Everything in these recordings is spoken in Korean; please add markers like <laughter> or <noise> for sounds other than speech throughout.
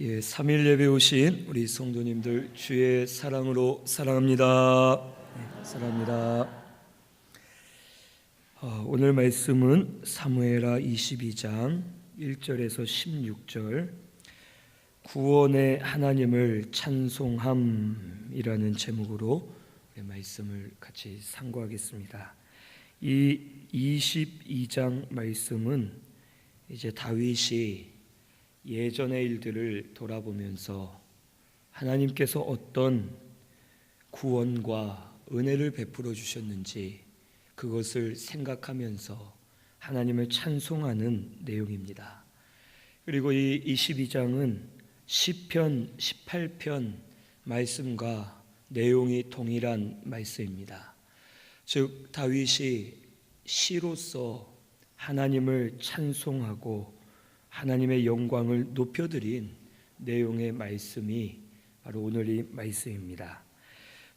예, 3일 예배 오신 우리 성도님들 주의 사랑으로 사랑합니다. 네, 사랑합니다. 어, 오늘 말씀은 사무엘하 22장 1절에서 16절 구원의 하나님을 찬송함이라는 제목으로 말씀을 같이 상고하겠습니다. 이 22장 말씀은 이제 다윗이 예전의 일들을 돌아보면서 하나님께서 어떤 구원과 은혜를 베풀어 주셨는지 그것을 생각하면서 하나님을 찬송하는 내용입니다. 그리고 이 22장은 시편 18편 말씀과 내용이 동일한 말씀입니다. 즉 다윗이 시로서 하나님을 찬송하고 하나님의 영광을 높여드린 내용의 말씀이 바로 오늘 이 말씀입니다.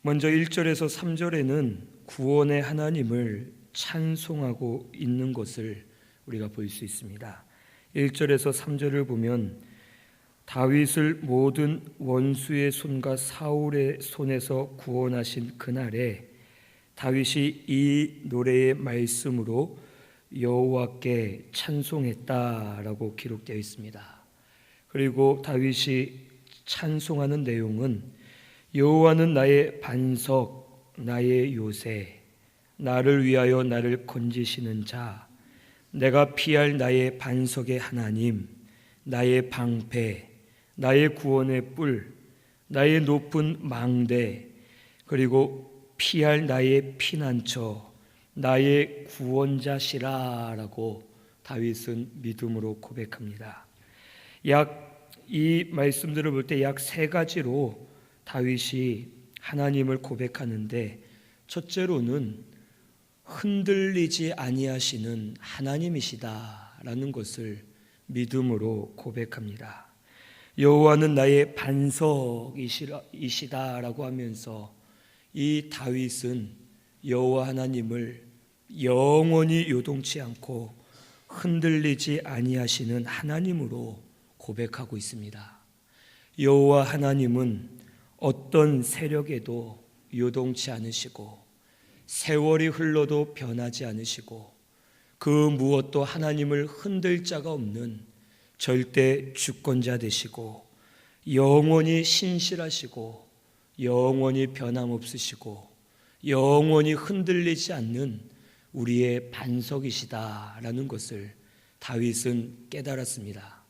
먼저 1절에서 3절에는 구원의 하나님을 찬송하고 있는 것을 우리가 볼 수 있습니다. 1절에서 3절을 보면 다윗을 모든 원수의 손과 사울의 손에서 구원하신 그날에 다윗이 이 노래의 말씀으로 여호와께 찬송했다라고 기록되어 있습니다. 그리고 다윗이 찬송하는 내용은 여호와는 나의 반석, 나의 요새, 나를 위하여 나를 건지시는 자, 내가 피할 나의 반석의 하나님, 나의 방패, 나의 구원의 뿔, 나의 높은 망대, 그리고 피할 나의 피난처, 나의 구원자시라라고 다윗은 믿음으로 고백합니다. 약 이 말씀들을 볼 때 약 세 가지로 다윗이 하나님을 고백하는데 첫째로는 흔들리지 아니하시는 하나님이시다라는 것을 믿음으로 고백합니다. 여호와는 나의 반석이시다라고 하면서 이 다윗은 여호와 하나님을 영원히 요동치 않고 흔들리지 아니하시는 하나님으로 고백하고 있습니다. 여호와 하나님은 어떤 세력에도 요동치 않으시고 세월이 흘러도 변하지 않으시고 그 무엇도 하나님을 흔들 자가 없는 절대 주권자 되시고 영원히 신실하시고 영원히 변함없으시고 영원히 흔들리지 않는 우리의 반석이시다라는 것을 다윗은 깨달았습니다.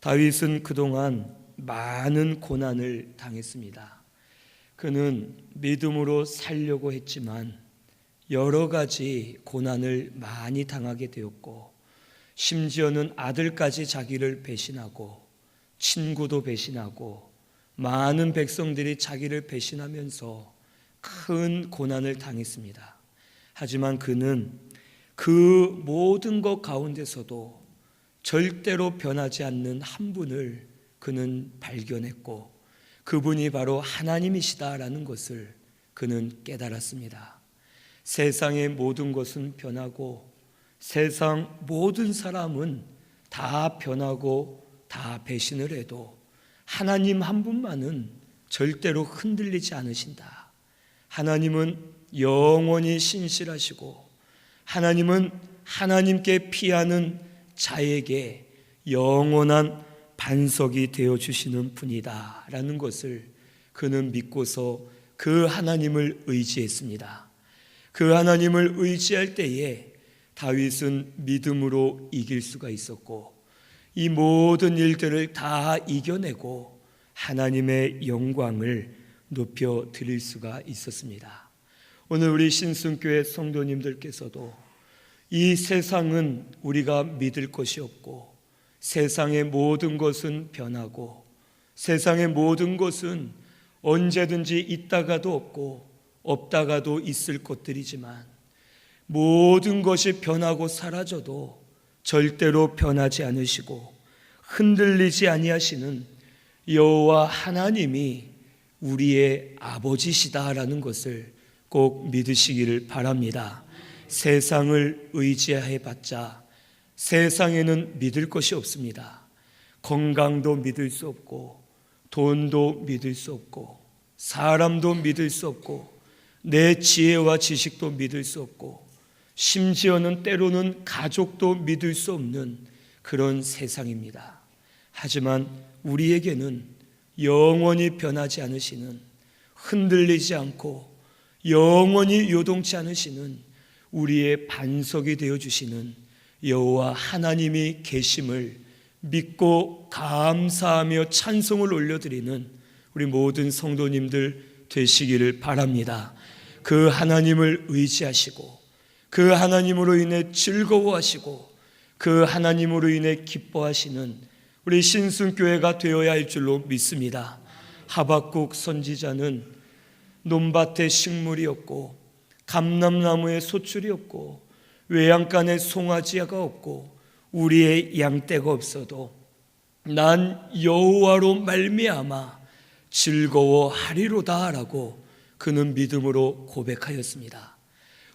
다윗은 그동안 많은 고난을 당했습니다. 그는 믿음으로 살려고 했지만 여러 가지 고난을 많이 당하게 되었고 심지어는 아들까지 자기를 배신하고 친구도 배신하고 많은 백성들이 자기를 배신하면서 큰 고난을 당했습니다. 하지만 그는 그 모든 것 가운데서도 절대로 변하지 않는 한 분을 그는 발견했고 그분이 바로 하나님이시다라는 것을 그는 깨달았습니다. 세상의 모든 것은 변하고 세상 모든 사람은 다 변하고 다 배신을 해도 하나님 한 분만은 절대로 흔들리지 않으신다. 하나님은 영원히 신실하시고 하나님은 하나님께 피하는 자에게 영원한 반석이 되어 주시는 분이다라는 것을 그는 믿고서 그 하나님을 의지했습니다. 그 하나님을 의지할 때에 다윗은 믿음으로 이길 수가 있었고 이 모든 일들을 다 이겨내고 하나님의 영광을 높여 드릴 수가 있었습니다. 오늘 우리 신순교회 성도님들께서도 이 세상은 우리가 믿을 것이 없고 세상의 모든 것은 변하고 세상의 모든 것은 언제든지 있다가도 없고 없다가도 있을 것들이지만 모든 것이 변하고 사라져도 절대로 변하지 않으시고 흔들리지 아니하시는 여호와 하나님이 우리의 아버지시다라는 것을 꼭 믿으시기를 바랍니다. 세상을 의지해 봤자 세상에는 믿을 것이 없습니다. 건강도 믿을 수 없고 돈도 믿을 수 없고 사람도 믿을 수 없고 내 지혜와 지식도 믿을 수 없고 심지어는 때로는 가족도 믿을 수 없는 그런 세상입니다. 하지만 우리에게는 영원히 변하지 않으시는 흔들리지 않고 영원히 요동치 않으시는 우리의 반석이 되어 주시는 여호와 하나님이 계심을 믿고 감사하며 찬송을 올려드리는 우리 모든 성도님들 되시기를 바랍니다. 그 하나님을 의지하시고 그 하나님으로 인해 즐거워하시고 그 하나님으로 인해 기뻐하시는 우리 신순교회가 되어야 할 줄로 믿습니다. 하박국 선지자는 논밭에 식물이 없고 감람나무에 소출이 없고 외양간에 송아지가 없고 우리의 양떼가 없어도 난 여호와로 말미암아 즐거워하리로다라고 그는 믿음으로 고백하였습니다.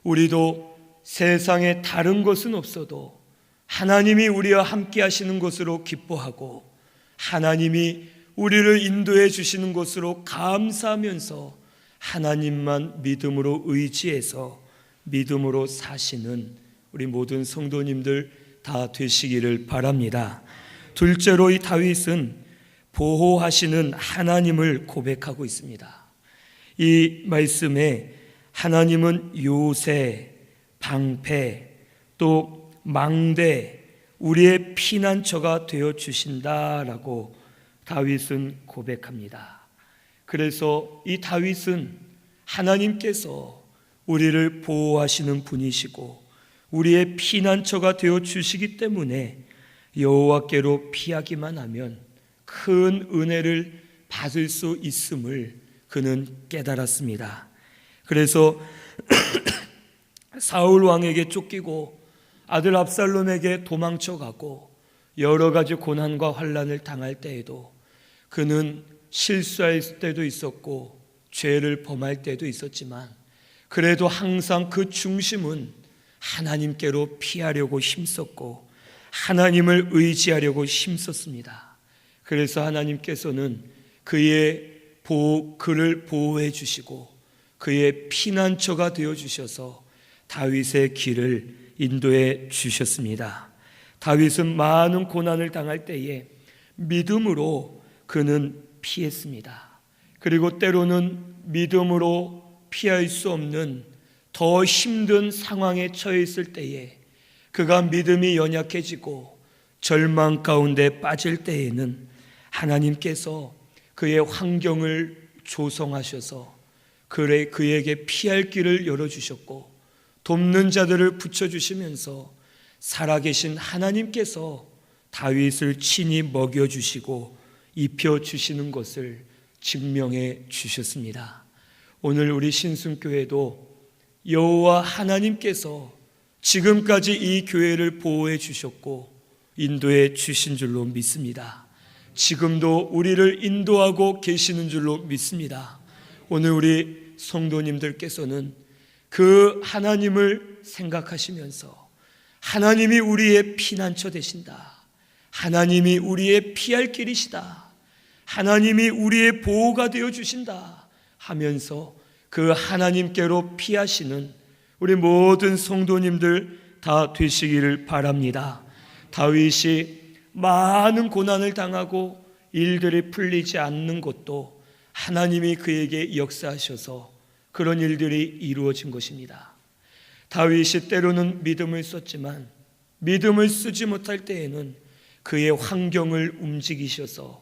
우리도 세상에 다른 것은 없어도 하나님이 우리와 함께 하시는 것으로 기뻐하고 하나님이 우리를 인도해 주시는 것으로 감사하면서 하나님만 믿음으로 의지해서 믿음으로 사시는 우리 모든 성도님들 다 되시기를 바랍니다. 둘째로 이 다윗은 보호하시는 하나님을 고백하고 있습니다. 이 말씀에 하나님은 요새, 방패, 또 망대, 우리의 피난처가 되어 주신다라고 다윗은 고백합니다. 그래서 이 다윗은 하나님께서 우리를 보호하시는 분이시고 우리의 피난처가 되어 주시기 때문에 여호와께로 피하기만 하면 큰 은혜를 받을 수 있음을 그는 깨달았습니다. 그래서 <clears throat> 사울 왕에게 쫓기고 아들 압살롬에게 도망쳐 가고 여러 가지 고난과 환란을 당할 때에도 그는 실수할 때도 있었고 죄를 범할 때도 있었지만 그래도 항상 그 중심은 하나님께로 피하려고 힘썼고 하나님을 의지하려고 힘썼습니다. 그래서 하나님께서는 그의 보, 그를 보호해 주시고 그의 피난처가 되어 주셔서 다윗의 길을 인도해 주셨습니다. 다윗은 많은 고난을 당할 때에 믿음으로 그는 피했습니다. 그리고 때로는 믿음으로 피할 수 없는 더 힘든 상황에 처해 있을 때에 그가 믿음이 연약해지고 절망 가운데 빠질 때에는 하나님께서 그의 환경을 조성하셔서 그래 그에게 피할 길을 열어 주셨고 돕는 자들을 붙여 주시면서 살아계신 하나님께서 다윗을 친히 먹여 주시고 입혀 주시는 것을 증명해 주셨습니다. 오늘 우리 신순교회도 여호와 하나님께서 지금까지 이 교회를 보호해 주셨고 인도해 주신 줄로 믿습니다. 지금도 우리를 인도하고 계시는 줄로 믿습니다. 오늘 우리 성도님들께서는 그 하나님을 생각하시면서 하나님이 우리의 피난처 되신다. 하나님이 우리의 피할 길이시다. 하나님이 우리의 보호가 되어 주신다. 하면서 그 하나님께로 피하시는 우리 모든 성도님들 다 되시기를 바랍니다. 다윗이 많은 고난을 당하고 일들이 풀리지 않는 것도 하나님이 그에게 역사하셔서 그런 일들이 이루어진 것입니다. 다윗이 때로는 믿음을 썼지만 믿음을 쓰지 못할 때에는 그의 환경을 움직이셔서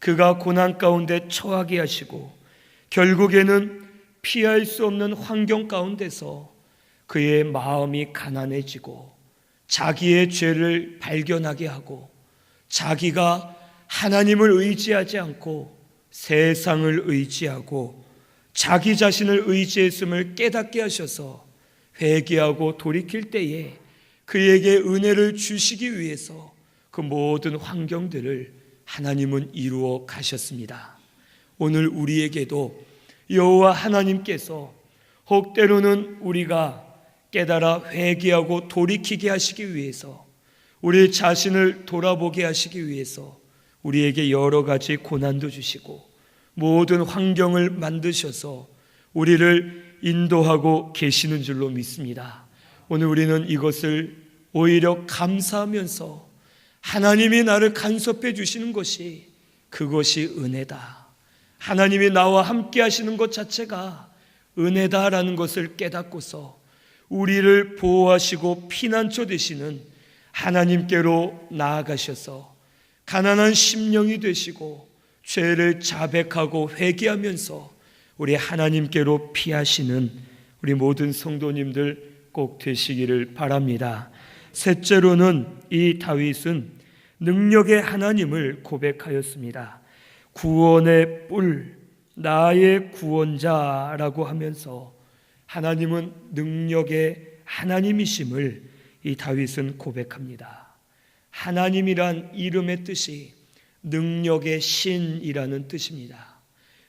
그가 고난 가운데 처하게 하시고 결국에는 피할 수 없는 환경 가운데서 그의 마음이 가난해지고 자기의 죄를 발견하게 하고 자기가 하나님을 의지하지 않고 세상을 의지하고 자기 자신을 의지했음을 깨닫게 하셔서 회개하고 돌이킬 때에 그에게 은혜를 주시기 위해서 그 모든 환경들을 하나님은 이루어 가셨습니다. 오늘 우리에게도 여호와 하나님께서 혹 때로는 우리가 깨달아 회개하고 돌이키게 하시기 위해서 우리 자신을 돌아보게 하시기 위해서 우리에게 여러 가지 고난도 주시고 모든 환경을 만드셔서 우리를 인도하고 계시는 줄로 믿습니다. 오늘 우리는 이것을 오히려 감사하면서 하나님이 나를 간섭해 주시는 것이 그것이 은혜다. 하나님이 나와 함께 하시는 것 자체가 은혜다라는 것을 깨닫고서 우리를 보호하시고 피난처 되시는 하나님께로 나아가셔서 가난한 심령이 되시고 죄를 자백하고 회개하면서 우리 하나님께로 피하시는 우리 모든 성도님들 꼭 되시기를 바랍니다. 셋째로는 이 다윗은 능력의 하나님을 고백하였습니다. 구원의 뿔, 나의 구원자라고 하면서 하나님은 능력의 하나님이심을 이 다윗은 고백합니다. 하나님이란 이름의 뜻이 능력의 신이라는 뜻입니다.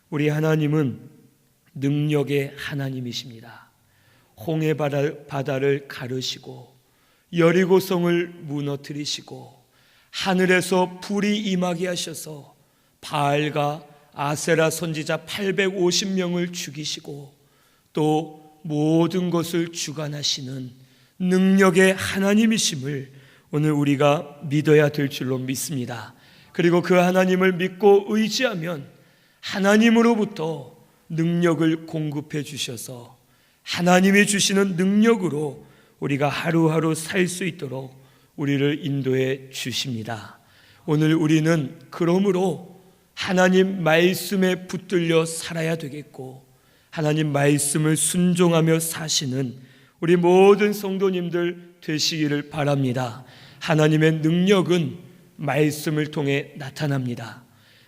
우리 하나님은 능력의 하나님이십니다. 홍해 바다를 가르시고 여리고성을 무너뜨리시고 하늘에서 불이 임하게 하셔서 바알과 아세라 선지자 850명을 죽이시고 또 모든 것을 주관하시는 능력의 하나님이심을 오늘 우리가 믿어야 될 줄로 믿습니다. 그리고 그 하나님을 믿고 의지하면 하나님으로부터 능력을 공급해 주셔서 하나님이 주시는 능력으로 우리가 하루하루 살 수 있도록 우리를 인도해 주십니다. 오늘 우리는 그러므로 하나님 말씀에 붙들려 살아야 되겠고 하나님 말씀을 순종하며 사시는 우리 모든 성도님들 되시기를 바랍니다. 하나님의 능력은 말씀을 통해 나타납니다.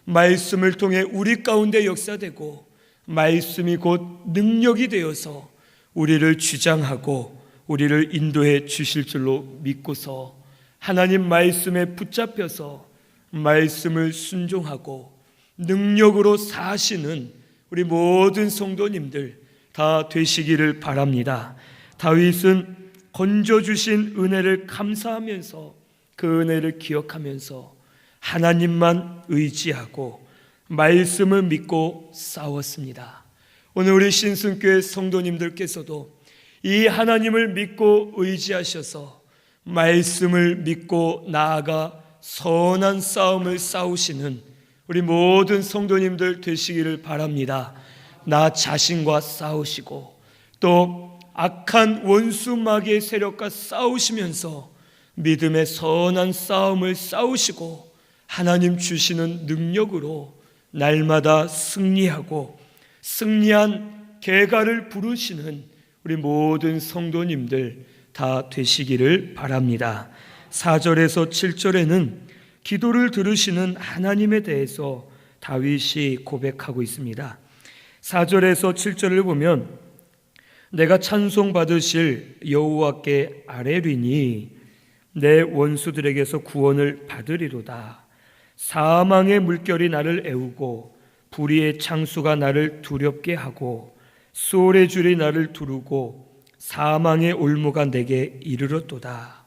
말씀을 통해 우리 가운데 역사되고 말씀이 곧 능력이 되어서 우리를 주장하고 우리를 인도해 주실 줄로 믿고서 하나님 말씀에 붙잡혀서 말씀을 순종하고 능력으로 사시는 우리 모든 성도님들 다 되시기를 바랍니다. 다윗은 건져 주신 은혜를 감사하면서 그 은혜를 기억하면서 하나님만 의지하고 말씀을 믿고 싸웠습니다. 오늘 우리 신승교회 성도님들께서도 이 하나님을 믿고 의지하셔서 말씀을 믿고 나아가 선한 싸움을 싸우시는 우리 모든 성도님들 되시기를 바랍니다. 나 자신과 싸우시고 또 악한 원수 마귀의 세력과 싸우시면서 믿음의 선한 싸움을 싸우시고 하나님 주시는 능력으로 날마다 승리하고 승리한 개가를 부르시는 우리 모든 성도님들 다 되시기를 바랍니다. 4절에서 7절에는 기도를 들으시는 하나님에 대해서 다윗이 고백하고 있습니다. 4절에서 7절을 보면 내가 찬송 받으실 여호와께 아뢰리니 내 원수들에게서 구원을 받으리로다. 사망의 물결이 나를 애우고 불의의 창수가 나를 두렵게 하고 수월의 줄이 나를 두르고 사망의 올무가 내게 이르렀도다.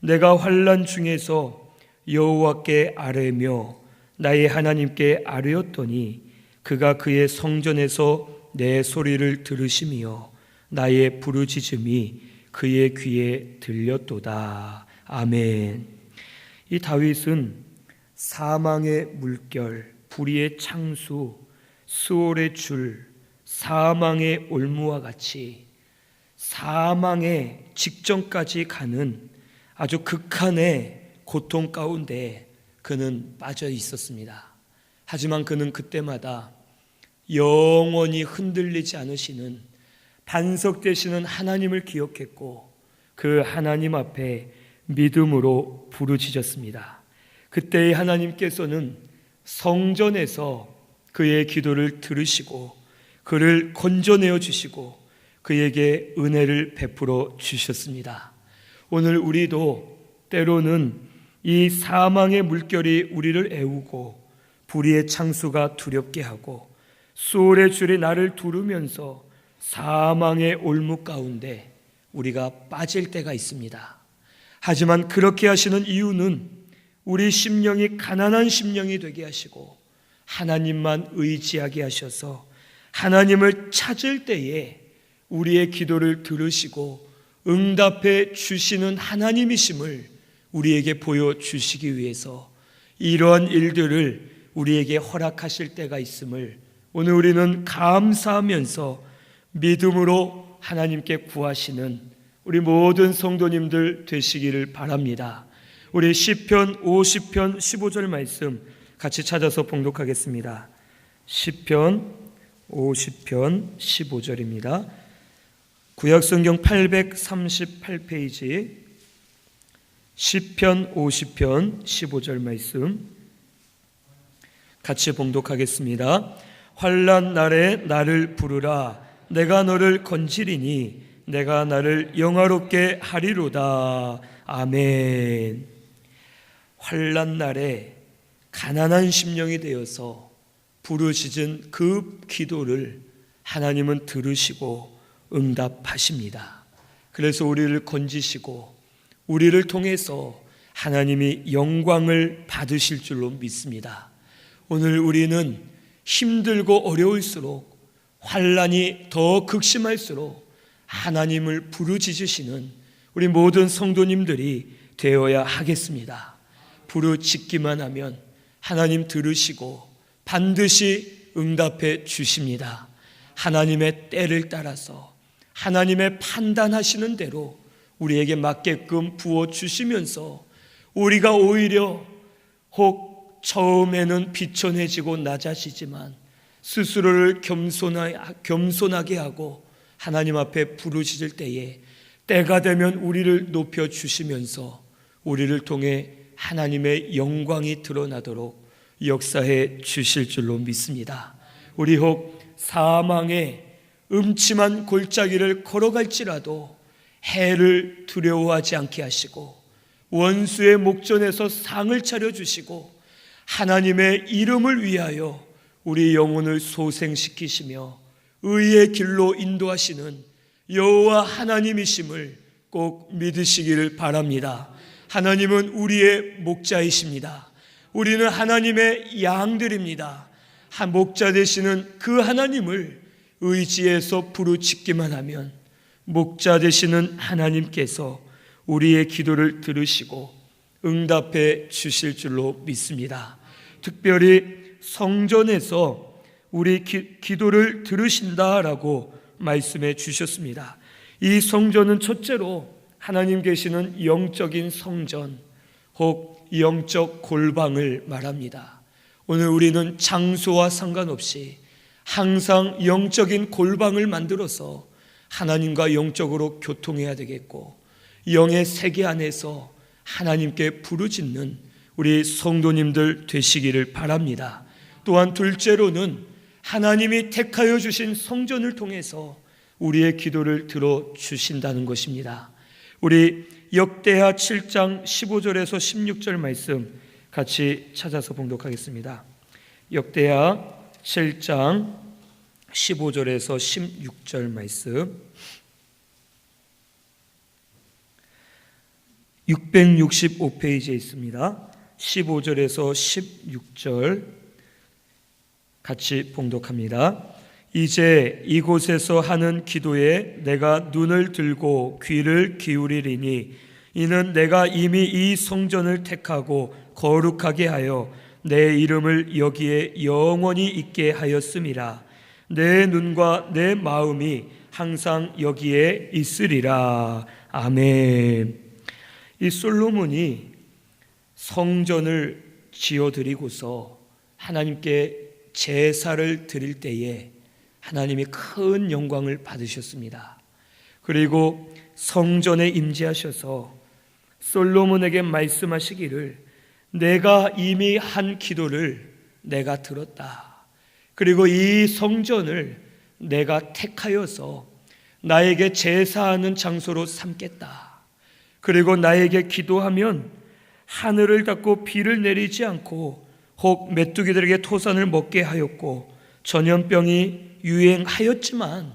내가 환란 중에서 여호와께 아뢰며 나의 하나님께 아뢰었더니 그가 그의 성전에서 내 소리를 들으시며 나의 부르짖음이 그의 귀에 들렸도다. 아멘. 이 다윗은 사망의 물결, 불의의 창수, 수월의 줄, 사망의 올무와 같이 사망의 직전까지 가는 아주 극한의 고통 가운데 그는 빠져 있었습니다. 하지만 그는 그때마다 영원히 흔들리지 않으시는 반석 되시는 하나님을 기억했고 그 하나님 앞에 믿음으로 부르짖었습니다. 그때의 하나님께서는 성전에서 그의 기도를 들으시고 그를 건져내어 주시고 그에게 은혜를 베풀어 주셨습니다. 오늘 우리도 때로는 이 사망의 물결이 우리를 애우고 불의의 창수가 두렵게 하고 수월의 줄이 나를 두르면서 사망의 올무 가운데 우리가 빠질 때가 있습니다. 하지만 그렇게 하시는 이유는 우리 심령이 가난한 심령이 되게 하시고 하나님만 의지하게 하셔서 하나님을 찾을 때에 우리의 기도를 들으시고 응답해 주시는 하나님이심을 우리에게 보여주시기 위해서 이러한 일들을 우리에게 허락하실 때가 있음을 오늘 우리는 감사하면서 믿음으로 하나님께 구하시는 우리 모든 성도님들 되시기를 바랍니다. 우리 시편 50편 15절 말씀 같이 찾아서 봉독하겠습니다. 시편 50편 15절입니다. 구약성경 838페이지 시편 50편 15절 말씀 같이 봉독하겠습니다. 환난 날에 나를 부르라 내가 너를 건지리니 내가 나를 영화롭게 하리로다. 아멘. 환난 날에 가난한 심령이 되어서 부르짖은 그 기도를 하나님은 들으시고 응답하십니다. 그래서 우리를 건지시고 우리를 통해서 하나님이 영광을 받으실 줄로 믿습니다. 오늘 우리는 힘들고 어려울수록 환란이 더 극심할수록 하나님을 부르짖으시는 우리 모든 성도님들이 되어야 하겠습니다. 부르짖기만 하면 하나님 들으시고 반드시 응답해 주십니다. 하나님의 때를 따라서 하나님의 판단하시는 대로 우리에게 맞게끔 부어 주시면서 우리가 오히려 혹 처음에는 비천해지고 낮아지지만 스스로를 겸손하게 하고 하나님 앞에 부르짖을 때에 때가 되면 우리를 높여 주시면서 우리를 통해 하나님의 영광이 드러나도록 역사해 주실 줄로 믿습니다. 우리 혹 사망의 음침한 골짜기를 걸어갈지라도 해를 두려워하지 않게 하시고 원수의 목전에서 상을 차려 주시고 하나님의 이름을 위하여 우리 영혼을 소생시키시며 의의 길로 인도하시는 여호와 하나님이심을 꼭 믿으시기를 바랍니다. 하나님은 우리의 목자이십니다. 우리는 하나님의 양들입니다. 한 목자 되시는 그 하나님을 의지해서 부르짖기만 하면 목자 되시는 하나님께서 우리의 기도를 들으시고 응답해 주실 줄로 믿습니다. 특별히 성전에서 우리 기, 도를 들으신다라고 말씀해 주셨습니다. 이 성전은 첫째로 하나님 계시는 영적인 성전 혹 영적 골방을 말합니다. 오늘 우리는 장소와 상관없이 항상 영적인 골방을 만들어서 하나님과 영적으로 교통해야 되겠고 영의 세계 안에서 하나님께 부르짖는 우리 성도님들 되시기를 바랍니다. 또한 둘째로는 하나님이 택하여 주신 성전을 통해서 우리의 기도를 들어 주신다는 것입니다. 우리 역대하 7장 15절에서 16절 말씀 같이 찾아서 봉독하겠습니다. 역대하 7장 15절에서 16절 말씀 665페이지에 있습니다. 15절에서 16절 같이 봉독합니다. 이제 이곳에서 하는 기도에 내가 눈을 들고 귀를 기울이리니 이는 내가 이미 이 성전을 택하고 거룩하게 하여 내 이름을 여기에 영원히 있게 하였음이라 내 눈과 내 마음이 항상 여기에 있으리라 아멘. 이 솔로몬이 성전을 지어 드리고서 하나님께 제사를 드릴 때에 하나님이 큰 영광을 받으셨습니다. 그리고 성전에 임재하셔서 솔로몬에게 말씀하시기를 내가 이미 한 기도를 내가 들었다. 그리고 이 성전을 내가 택하여서 나에게 제사하는 장소로 삼겠다. 그리고 나에게 기도하면 하늘을 닫고 비를 내리지 않고 혹 메뚜기들에게 토산을 먹게 하였고 전염병이 유행하였지만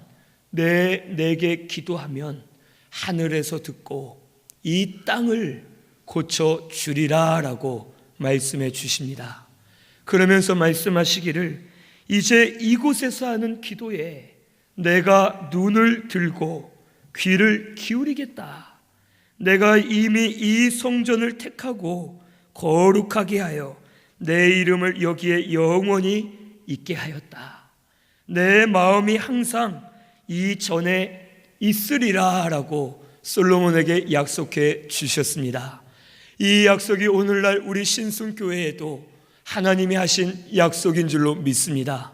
내 내게 기도하면 하늘에서 듣고 이 땅을 고쳐 주리라라고 말씀해 주십니다. 그러면서 말씀하시기를 이제 이곳에서 하는 기도에 내가 눈을 들고 귀를 기울이겠다. 내가 이미 이 성전을 택하고 거룩하게 하여 내 이름을 여기에 영원히 있게 하였다. 내 마음이 항상 이 전에 있으리라 라고 솔로몬에게 약속해 주셨습니다. 이 약속이 오늘날 우리 신순교회에도 하나님이 하신 약속인 줄로 믿습니다.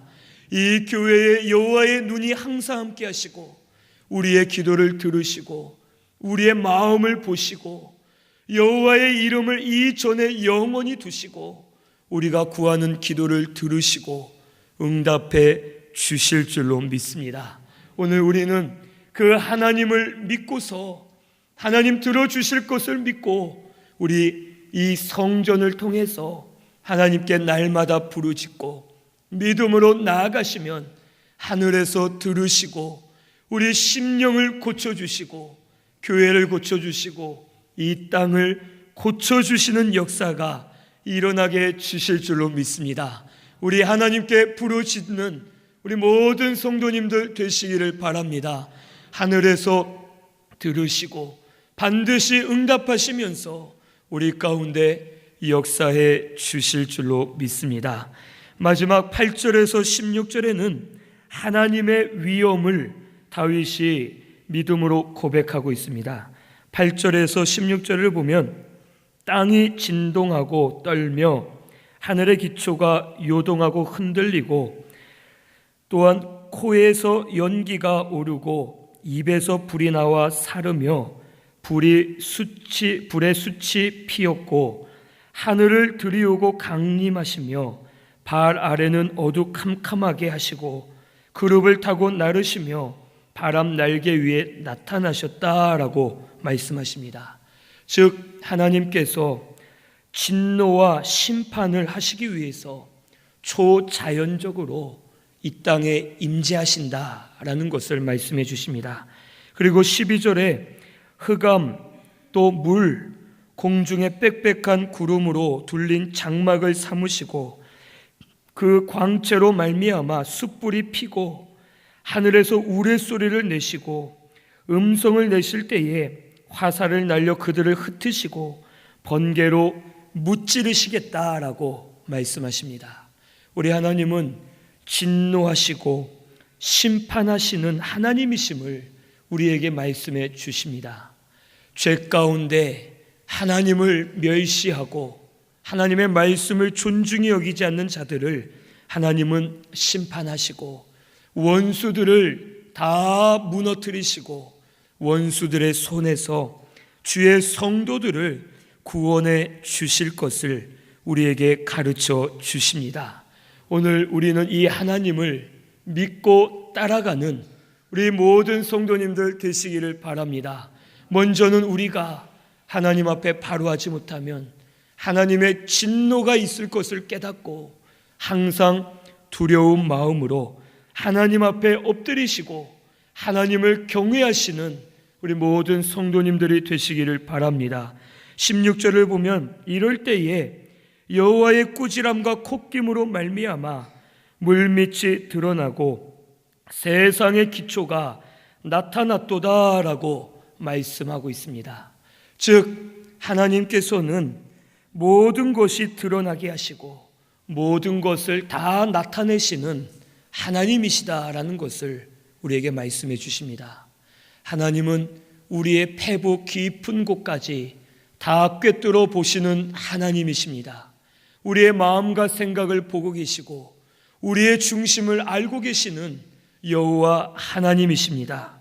이 교회에 여호와의 눈이 항상 함께 하시고 우리의 기도를 들으시고 우리의 마음을 보시고 여호와의 이름을 이 전에 영원히 두시고 우리가 구하는 기도를 들으시고 응답해 주실 줄로 믿습니다. 오늘 우리는 그 하나님을 믿고서 하나님 들어주실 것을 믿고 우리 이 성전을 통해서 하나님께 날마다 부르짖고 믿음으로 나아가시면 하늘에서 들으시고 우리 심령을 고쳐주시고 교회를 고쳐주시고 이 땅을 고쳐주시는 역사가 일어나게 주실 줄로 믿습니다. 우리 하나님께 부르짖는 우리 모든 성도님들 되시기를 바랍니다. 하늘에서 들으시고 반드시 응답하시면서 우리 가운데 역사해 주실 줄로 믿습니다. 마지막 8절에서 16절에는 하나님의 위엄을 다윗이 믿음으로 고백하고 있습니다. 8절에서 16절을 보면 땅이 진동하고 떨며 하늘의 기초가 요동하고 흔들리고 또한 코에서 연기가 오르고 입에서 불이 나와 사르며 불이 수치 불의 수치 피었고 하늘을 들이우고 강림하시며 발 아래는 어두 캄캄하게 하시고 그룹을 타고 나르시며 바람 날개 위에 나타나셨다라고 말씀하십니다. 즉 하나님께서 진노와 심판을 하시기 위해서 초자연적으로 이 땅에 임재하신다라는 것을 말씀해 주십니다. 그리고 12절에 흑암 또 물 공중에 빽빽한 구름으로 둘린 장막을 삼으시고 그 광채로 말미암아 숯불이 피고 하늘에서 우레소리를 내시고 음성을 내실 때에 화살을 날려 그들을 흩으시고 번개로 무찌르시겠다라고 말씀하십니다. 우리 하나님은 진노하시고 심판하시는 하나님이심을 우리에게 말씀해 주십니다. 죄 가운데 하나님을 멸시하고 하나님의 말씀을 존중히 여기지 않는 자들을 하나님은 심판하시고 원수들을 다 무너뜨리시고 원수들의 손에서 주의 성도들을 구원해 주실 것을 우리에게 가르쳐 주십니다. 오늘 우리는 이 하나님을 믿고 따라가는 우리 모든 성도님들 되시기를 바랍니다. 먼저는 우리가 하나님 앞에 바로 하지 못하면 하나님의 진노가 있을 것을 깨닫고 항상 두려운 마음으로 하나님 앞에 엎드리시고 하나님을 경외하시는 우리 모든 성도님들이 되시기를 바랍니다. 16절을 보면 이럴 때에 여호와의 꾸지람과 콧김으로 말미암아 물밑이 드러나고 세상의 기초가 나타났도다라고 말씀하고 있습니다. 즉 하나님께서는 모든 것이 드러나게 하시고 모든 것을 다 나타내시는 하나님이시다라는 것을 우리에게 말씀해 주십니다. 하나님은 우리의 패부 깊은 곳까지 다 꿰뚫어 보시는 하나님이십니다. 우리의 마음과 생각을 보고 계시고 우리의 중심을 알고 계시는 여호와 하나님이십니다.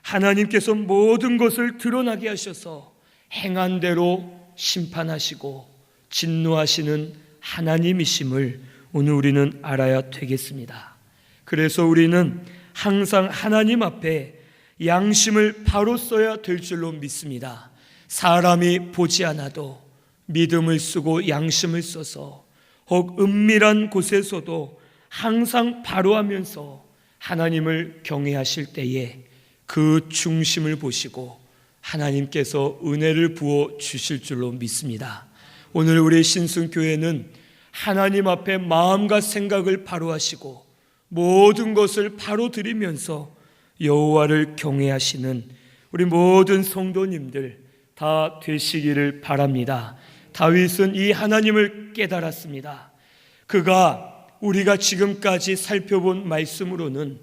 하나님께서 모든 것을 드러나게 하셔서 행한 대로 심판하시고 진노하시는 하나님이심을 오늘 우리는 알아야 되겠습니다. 그래서 우리는 항상 하나님 앞에 양심을 바로 써야 될 줄로 믿습니다. 사람이 보지 않아도 믿음을 쓰고 양심을 써서 혹 은밀한 곳에서도 항상 바로 하면서 하나님을 경외하실 때에 그 중심을 보시고 하나님께서 은혜를 부어 주실 줄로 믿습니다. 오늘 우리 신순교회는 하나님 앞에 마음과 생각을 바로 하시고 모든 것을 바로 드리면서 여호와를 경외하시는 우리 모든 성도님들 다 되시기를 바랍니다. 다윗은 이 하나님을 깨달았습니다. 그가 우리가 지금까지 살펴본 말씀으로는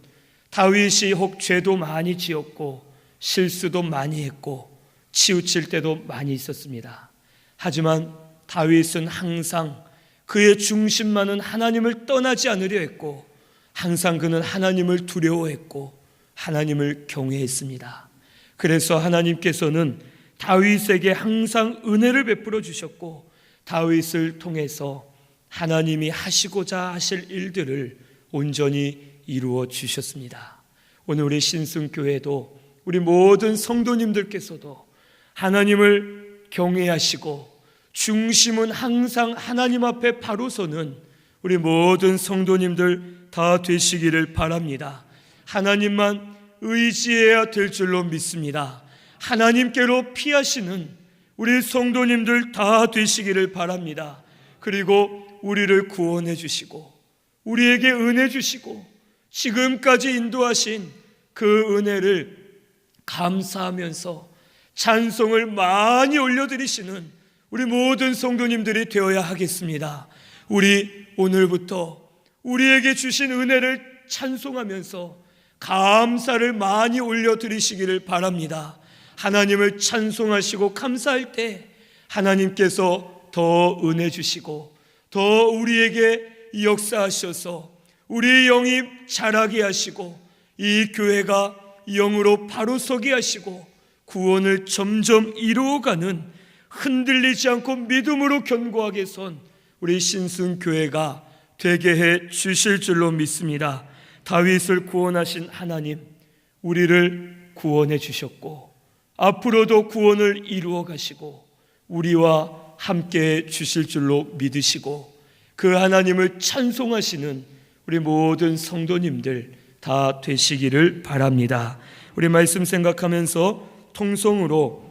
다윗이 혹 죄도 많이 지었고 실수도 많이 했고 치우칠 때도 많이 있었습니다. 하지만 다윗은 항상 그의 중심만은 하나님을 떠나지 않으려 했고 항상 그는 하나님을 두려워했고 하나님을 경외했습니다. 그래서 하나님께서는 다윗에게 항상 은혜를 베풀어 주셨고 다윗을 통해서 하나님이 하시고자 하실 일들을 온전히 이루어 주셨습니다. 오늘 우리 신승교회도 우리 모든 성도님들께서도 하나님을 경외하시고 중심은 항상 하나님 앞에 바로 서는 우리 모든 성도님들 다 되시기를 바랍니다. 하나님만 의지해야 될 줄로 믿습니다. 하나님께로 피하시는 우리 성도님들 다 되시기를 바랍니다. 그리고 우리를 구원해 주시고 우리에게 은혜 주시고 지금까지 인도하신 그 은혜를 감사하면서 찬송을 많이 올려드리시는 우리 모든 성도님들이 되어야 하겠습니다. 우리 오늘부터 우리에게 주신 은혜를 찬송하면서 감사를 많이 올려드리시기를 바랍니다. 하나님을 찬송하시고 감사할 때 하나님께서 더 은혜 주시고 더 우리에게 역사하셔서 우리 영이 자라게 하시고 이 교회가 영으로 바로 서게 하시고 구원을 점점 이루어가는 흔들리지 않고 믿음으로 견고하게 선 우리 신승 교회가 되게 해 주실 줄로 믿습니다. 다윗을 구원하신 하나님, 우리를 구원해 주셨고 앞으로도 구원을 이루어 가시고 우리와 함께 주실 줄로 믿으시고 그 하나님을 찬송하시는 우리 모든 성도님들 다 되시기를 바랍니다. 우리 말씀 생각하면서 통성으로